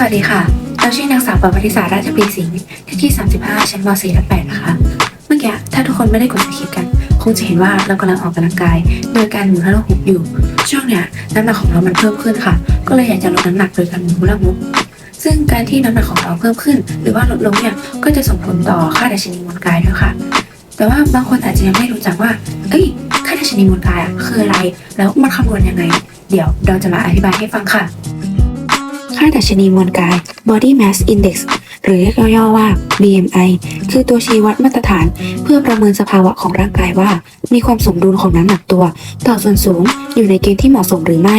สวัสดีค่ะเราชื่อนางสาวปวัติศาราชปรีสิงห์ที่ที่ 35 ชั้นม .4 และ8นะคะ เมื่อกี้ถ้าทุกคนไม่ได้กดสคริปกัน คงจะเห็นว่าเรากำลังออกกำลังกาย โดยการหมุนฮารุฮุกอยู่ ช่วงเนี้ยน้ำหนักของเรามันเพิ่มขึ้นค่ะ ก็เลยอยากจะลดน้ำหนักโดยการหมุนฮารุฮุกซึ่งการที่น้ำหนักของเราเพิ่มขึ้น หรือว่าลดลงเนี่ย ก็จะส่งผลต่อค่าดัชนีมวลกายด้วยค่ะ แต่ว่าบางคนอาจจะยังไม่รู้จักว่า เอ้ย ค่าดัชนีมวลกายคืออะไร แล้วมันคำนวณยังไง เดี๋ยวเราจะมาอธิบายให้ฟังค่ะ ค่าดัชนีมวลกาย body mass index หรือเรียกย่อๆว่า BMI คือตัวชี้วัดมาตรฐาน เพื่อประเมินสภาวะของร่างกายว่า มีความสมดุลของน้ำหนักตัว ต่อส่วนสูงอยู่ในเกณฑ์ที่เหมาะสมหรือไม่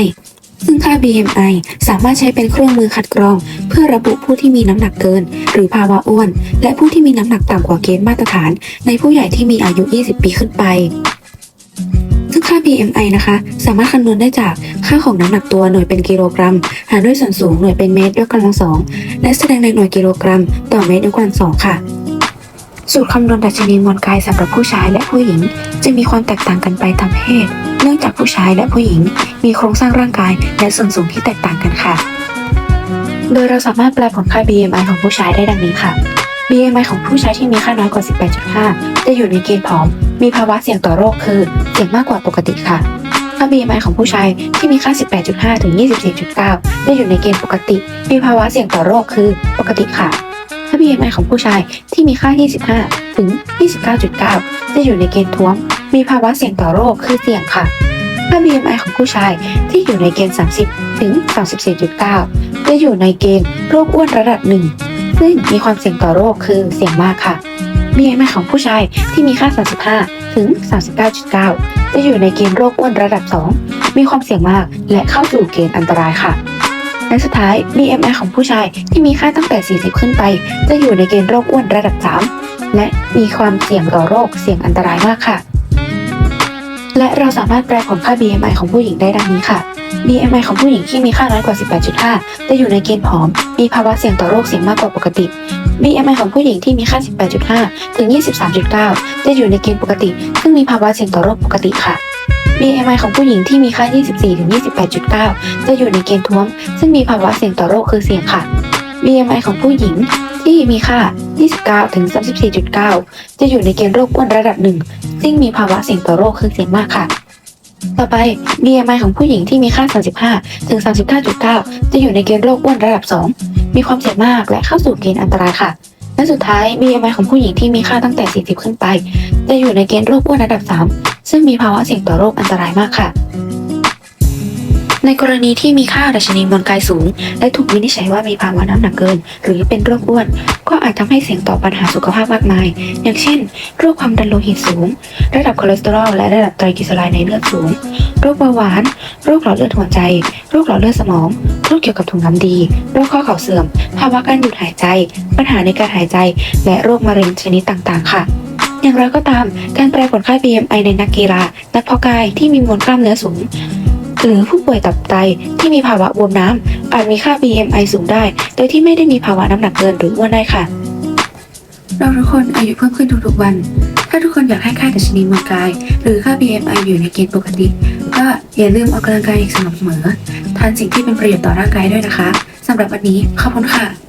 ซึ่งค่า BMI สามารถใช้เป็นเครื่องมือคัดกรอง เพื่อระบุผู้ที่มีน้ำหนักเกิน หรือภาวะอ้วน และผู้ที่มีน้ำหนักต่ำกว่าเกณฑ์มาตรฐาน ในผู้ใหญ่ที่มีอายุ 20 ปีขึ้นไป ซึ่งค่า BMI นะคะ สามารถคำนวณได้จากค่าของน้ำหนักตัวหน่วยเป็นกิโลกรัม หารด้วยส่วนสูงหน่วยเป็นเมตรยกกำลังสองและแสดงในหน่วยกิโลกรัม ต่อเมตรยกกำลังสองค่ะ สูตรคำนวณดัชนีมวลกายสำหรับผู้ชายและผู้หญิง จะมีความแตกต่างกันไปตามเพศ เนื่องจากผู้ชายและผู้หญิง มีโครงสร้างร่างกายและส่วนสูงที่แตกต่างกันค่ะ โดยเราสามารถแปลผลค่า BMI ของผู้ชายได้ดังนี้ค่ะ BMI ของผู้ชายที่มีค่าน้อยกว่า 18.5 จะอยู่ในเกณฑ์ผอม มีภาวะเสี่ยงต่อโรคคือ เสี่ยงมากกว่าปกติค่ะค่า BMI ของผู้ชายที่มีค่า 18.5 ถึง 24.9 จะอยู่ในเกณฑ์ปกติ มีภาวะเสี่ยงต่อโรคคือปกติค่ะค่า BMI ของผู้ชายที่มีค่า 25 ถึง 29.9 จะอยู่ในเกณฑ์ท้วม มีภาวะเสี่ยงต่อโรคคือเสี่ยงค่ะค่า BMI ของผู้ชายที่อยู่ในเกณฑ์ 30 ถึง 34.9 จะอยู่ในเกณฑ์โรคอ้วนระดับหนึ่ง ซึ่งมีความเสี่ยงต่อโรคคือเสี่ยงมากค่ะ BMI ของผู้ชายที่มีค่า 35 ถึง 39.9 จะอยู่ในเกณฑ์โรคอ้วนระดับ 2 มีความเสี่ยงมากและเข้าสู่เกณฑ์อันตรายค่ะและสุดท้าย BMI ของผู้ชายที่มีค่าตั้งแต่ 40 ขึ้นไป จะอยู่ในเกณฑ์โรคอ้วนระดับ 3 และมีความเสี่ยงต่อโรคเสี่ยงอันตรายมากค่ะ และเราสามารถแปลผลค่า BMI ของผู้หญิงได้ดังนี้ค่ะ BMI ของผู้หญิงที่มีค่าน้อยกว่า 18.5จะอยู่ในเกณฑ์ผอม มีภาวะเสี่ยงต่อโรคเสี่ยงมากกว่าปกติ BMI ของผู้หญิงที่มีค่า 18.5 ถึง 23.9 จะอยู่ในเกณฑ์ปกติ ซึ่งมีภาวะเสี่ยงต่อโรคปกติค่ะ BMI ของผู้หญิงที่มีค่า 24 ถึง 28.9 จะอยู่ในเกณฑ์ท้วม ซึ่งมีภาวะเสี่ยงต่อโรคคือเสี่ยงค่ะ BMI ของผู้หญิงที่มีค่า 29 ถึง 34.9 จะอยู่ในเกณฑ์โรคอ้วนระดับหนึ่ง ซึ่งมีภาวะเสี่ยงต่อโรคคือเสี่ยงมากค่ะ ต่อไป BMI ของผู้หญิงที่มีค่า 35 ถึง 39.9 จะอยู่ในเกณฑ์โรคอ้วนระดับ 2 มีความเสี่ยงมากและเข้าสู่เกณฑ์อันตรายค่ะ และสุดท้าย BMI ของผู้หญิงที่มีค่าตั้งแต่ 40 ขึ้นไป จะอยู่ในเกณฑ์โรคอ้วนระดับ 3 ซึ่งมีภาวะเสี่ยงต่อโรคอันตรายมากค่ะ ในกรณีที่มีค่าดัชนีมวลกายสูง และถูกวินิจฉัยว่ามีภาวะน้ำหนักเกิน หรือเป็นโรคอ้วน ก็อาจทำให้เสี่ยงต่อปัญหาสุขภาพมากมาย อย่างเช่น โรคความดันโลหิตสูง ระดับคอเลสเตอรอลและระดับไตรกลีเซอไรด์ในเลือดสูง โรคเบาหวาน โรคหลอดเลือดหัวใจ โรคหลอดเลือดสมอง โรคเกี่ยวกับถุงน้ำดี โรคข้อเข่าเสื่อม ภาวะการหยุดหายใจ ปัญหาในการหายใจ และโรคมะเร็งชนิดต่างๆ ค่ะอย่างไรก็ตาม การแปลผลค่า BMI ในนักกีฬา นักเพาะกายที่มีมวลกล้ามเนื้อสูง หรือผู้ป่วยตับไตที่มีภาวะบวมน้ำอาจมีค่า BMI สูงได้ โดยที่ไม่ได้มีภาวะน้ำหนักเกินหรืออ้วนได้ค่ะ เราทุกคนอายุเพิ่มขึ้นทุกๆวัน ถ้าทุกคนอยากให้ค่าดัชนีมวลกาย หรือค่า BMI อยู่ในเกณฑ์ปกติ ก็อย่าลืมออกกำลังกายอย่างสม่ำเสมอทานสิ่งที่เป็นประโยชน์ต่อร่างกายด้วยนะคะสำหรับวันนี้ขอบคุณค่ะ